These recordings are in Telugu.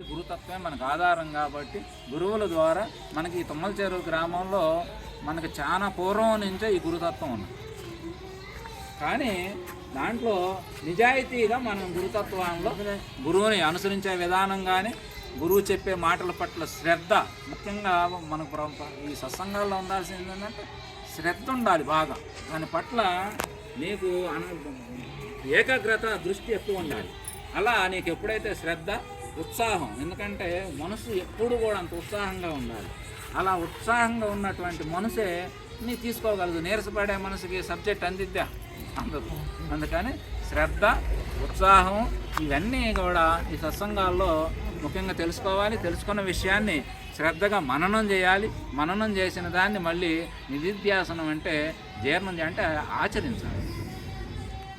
గురుతత్వమే మనకు ఆధారం కాబట్టి గురువుల ద్వారా మనకి ఈ తుమ్మల చెరువు గ్రామంలో మనకి చాలా పూర్వం నుంచే ఈ గురుతత్వం ఉంది కానీ దాంట్లో నిజాయితీగా మనం గురుతత్వంలో గురువుని అనుసరించే విధానం కానీ గురువు చెప్పే మాటల పట్ల శ్రద్ధ ముఖ్యంగా మనకు ఈ సత్సంగాల్లో ఉండాల్సింది ఏంటంటే శ్రద్ధ ఉండాలి బాగా. దాని పట్ల నీకు అన- ఏకాగ్రత దృష్టి ఎక్కువ ఉండాలి. అలా నీకు ఎప్పుడైతే శ్రద్ధ ఉత్సాహం. ఎందుకంటే మనసు ఎప్పుడు కూడా అంత ఉత్సాహంగా ఉండాలి. అలా ఉత్సాహంగా ఉన్నటువంటి మనసే నీ తీసుకోగలదు. నీరసపడే మనసుకి సబ్జెక్ట్ అందిద్దా? అందదు. అందుకని శ్రద్ధ ఉత్సాహం ఇవన్నీ కూడా ఈ సత్సంగాల్లో ముఖ్యంగా తెలుసుకోవాలి. తెలుసుకున్న విషయాన్ని శ్రద్ధగా మననం చేయాలి. మననం చేసిన దాన్ని మళ్ళీ నిధిధ్యాసనం అంటే జీర్ణం అంటే ఆచరించాలి.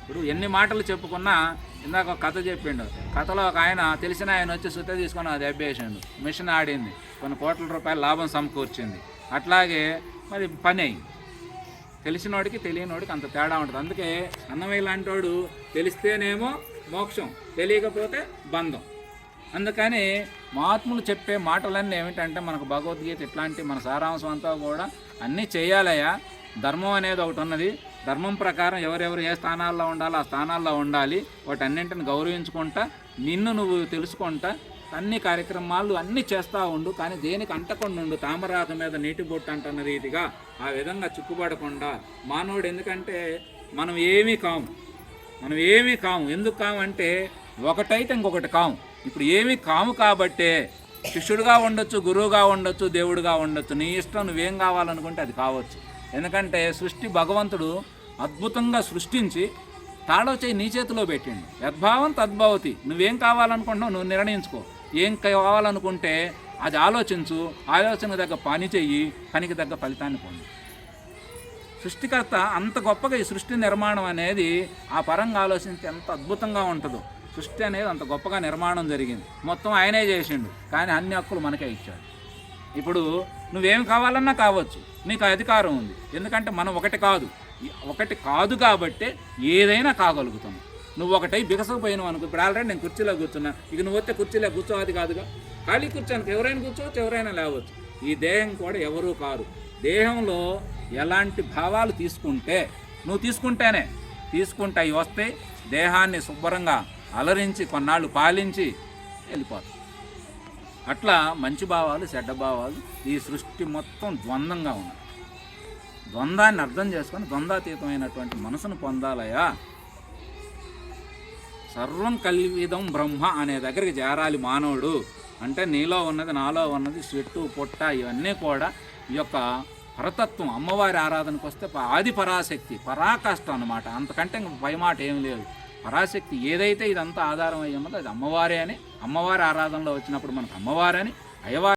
ఇప్పుడు ఎన్ని మాటలు చెప్పుకున్నా ఇందాక ఒక కథ చెప్పిండు. కథలో ఒక ఆయన తెలిసిన ఆయన వచ్చి సుత తీసుకొని అది అబ్బేసిండు. మిషన్ ఆడింది. కొన్ని కోట్ల రూపాయల లాభం సమకూర్చింది. అట్లాగే మరి పని అయింది. తెలిసినోడికి తెలియనోడికి అంత తేడా ఉంటుంది. అందుకే అన్నమయ్య లాంటి వాడు తెలిస్తేనేమో మోక్షం తెలియకపోతే బంధం. అందుకని మహాత్ములు చెప్పే మాటలన్నీ ఏమిటంటే మనకు భగవద్గీత ఇట్లాంటి మన సారాంశం అంతా కూడా అన్నీ చేయాలయ్యా. ధర్మం అనేది ఒకటి ఉన్నది. ధర్మం ప్రకారం ఎవరెవరు ఏ స్థానాల్లో ఉండాలో ఆ స్థానాల్లో ఉండాలి. వాటన్నింటిని గౌరవించుకుంటా నిన్ను నువ్వు తెలుసుకుంటా అన్ని కార్యక్రమాలు అన్నీ చేస్తూ ఉండు కానీ దేనికి అంటకుండా ఉండు తామరాకు మీద నీటి బొట్టు అంటున్న రీతిగా ఆ విధంగా చిక్కుపడకుండా మానవుడు ఎందుకంటే మనం ఏమీ కాము మనం ఏమీ కాము ఎందుకు కాము అంటే ఒకటైతే ఇంకొకటి కాము ఇప్పుడు ఏమీ కాము కాబట్టే శిష్యుడుగా ఉండొచ్చు గురువుగా ఉండొచ్చు దేవుడుగా ఉండొచ్చు. నీ ఇష్టం నువ్వేం కావాలనుకుంటే అది కావచ్చు. ఎందుకంటే సృష్టి భగవంతుడు అద్భుతంగా సృష్టించి తాళో చేయి నీ చేతిలో పెట్టిండు. యద్భావం తద్భవతి. నువ్వేం కావాలనుకుంటున్నావు నువ్వు నిర్ణయించుకో. ఏం కావాలనుకుంటే అది ఆలోచించు. ఆలోచనకు తగ్గ పని చెయ్యి. పనికి తగ్గ ఫలితాన్ని పొంది. సృష్టికర్త అంత గొప్పగా ఈ సృష్టి నిర్మాణం అనేది ఆ పరంగా ఆలోచించి ఎంత అద్భుతంగా ఉంటుందో. సృష్టి అనేది అంత గొప్పగా నిర్మాణం జరిగింది. మొత్తం ఆయనే చేసిండు. కానీ అన్ని హక్కులు మనకే ఇచ్చాడు. ఇప్పుడు నువ్వేం కావాలన్నా కావచ్చు. నీకు అధికారం ఉంది. ఎందుకంటే మనం ఒకటి కాదు. ఒకటి కాదు కాబట్టే ఏదైనా కాగలుగుతాం. నువ్వు ఒకటై బిగసకపోయినావు అనుకో ఇప్పుడు ఆల్రెడీ నేను కుర్చీలో కూర్చున్నా. ఇక నువ్వు వస్తే కుర్చీలో కూర్చోవాలి కాదుగా. ఖాళీ కూర్చోనికి ఎవరైనా కూర్చోవచ్చు ఎవరైనా లేవచ్చు. ఈ దేహం కూడా ఎవరూ కారు. దేహంలో ఎలాంటి భావాలు తీసుకుంటే నువ్వు తీసుకుంటేనే. తీసుకుంటే అవి వస్తే దేహాన్ని శుభ్రంగా అలరించి కొన్నాళ్ళు పాలించి వెళ్ళిపోతాయి అట్లా మంచి భావాలు చెడ్డ భావాలు ఈ సృష్టి మొత్తం ద్వంద్వంగా ఉన్నాయి. ద్వంద్వాన్ని అర్థం చేసుకొని ద్వంద్వాతీతమైనటువంటి మనసును పొందాలయా? సర్వం కల్విదం బ్రహ్మ అనే దగ్గరికి చేరాలి మానవుడు. అంటే నీలో ఉన్నది నాలో ఉన్నది చెట్టు పొట్ట ఇవన్నీ కూడా ఈ యొక్క పరతత్వం అమ్మవారి ఆరాధనకు వస్తే ప- ఆది పరాశక్తి పరాకాష్ట అన్నమాట. అంతకంటే ఇంక భయమాట ఏం లేదు. పరాశక్తి ఏదైతే ఇదంతా ఆధారం అయ్యి ఉన్నదో అది అమ్మవారే అని అమ్మవారి ఆరాధనలో వచ్చినప్పుడు మనకు అమ్మవారని అయ్యవారి